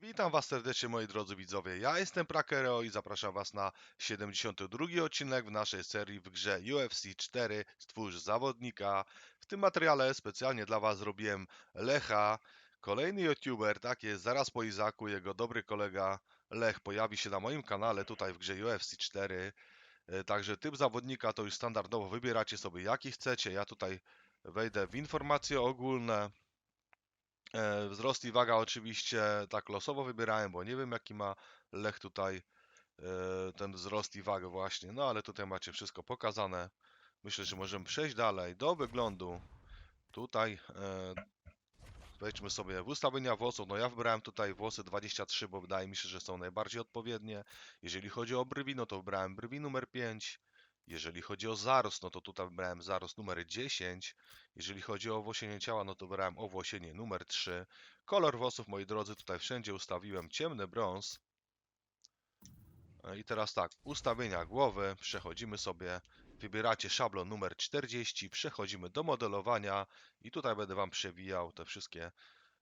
Witam Was serdecznie moi drodzy widzowie, ja jestem Prakero i zapraszam Was na 72 odcinek w naszej serii w grze UFC 4 Stwórz Zawodnika. W tym materiale specjalnie dla Was zrobiłem Lecha, kolejny youtuber, tak jest, zaraz po Izaku, jego dobry kolega Lech pojawi się na moim kanale tutaj w grze UFC 4. E, Także typ zawodnika to już standardowo wybieracie sobie jaki chcecie, ja tutaj wejdę w informacje ogólne. E, Wzrost i waga oczywiście tak losowo wybierałem, bo nie wiem jaki ma Lech tutaj e, ten wzrost i wagę właśnie. No ale tutaj macie wszystko pokazane. Myślę, że możemy przejść dalej do wyglądu. Tutaj e, wejdźmy sobie w ustawienia włosów. No ja wybrałem tutaj włosy 23, bo wydaje mi się, że są najbardziej odpowiednie. Jeżeli chodzi o brwi, no to wybrałem brwi numer 5. Jeżeli chodzi o zarost, no to tutaj wybrałem zarost numer 10. Jeżeli chodzi o owłosienie ciała, no to wybrałem owłosienie numer 3. Kolor włosów, moi drodzy, tutaj wszędzie ustawiłem ciemny brąz. E, I teraz tak, ustawienia głowy, przechodzimy sobie, wybieracie szablon numer 40, przechodzimy do modelowania i tutaj będę Wam przewijał te wszystkie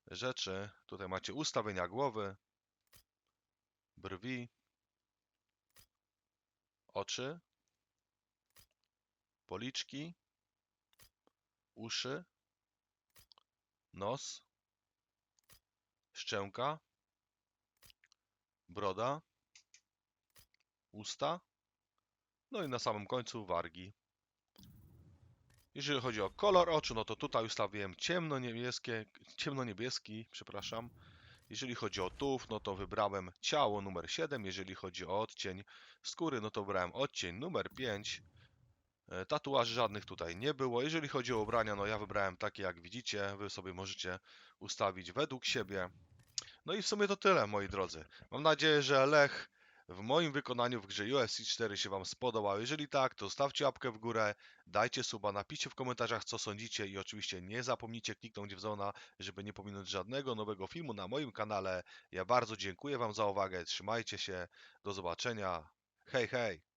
rzeczy. Tutaj macie ustawienia głowy, brwi, oczy, policzki, uszy, nos, szczęka, broda, usta, no i na samym końcu wargi. Jeżeli chodzi o kolor oczu, no to tutaj ustawiłem ciemno-niebieskie, ciemno-niebieski, przepraszam. Jeżeli chodzi o tułów, no to wybrałem ciało numer 7. Jeżeli chodzi o odcień skóry, no to wybrałem odcień numer 5. E, Tatuaży żadnych tutaj nie było. Jeżeli chodzi o ubrania, no ja wybrałem takie jak widzicie. Wy sobie możecie ustawić według siebie. No i w sumie to tyle, moi drodzy. Mam nadzieję, że Lech w moim wykonaniu w grze UFC 4 się Wam spodobał. Jeżeli tak, to stawcie łapkę w górę, dajcie suba, napiszcie w komentarzach co sądzicie i oczywiście nie zapomnijcie kliknąć w dzwona, żeby nie pominąć żadnego nowego filmu na moim kanale. Ja bardzo dziękuję Wam za uwagę, trzymajcie się, do zobaczenia, hej hej!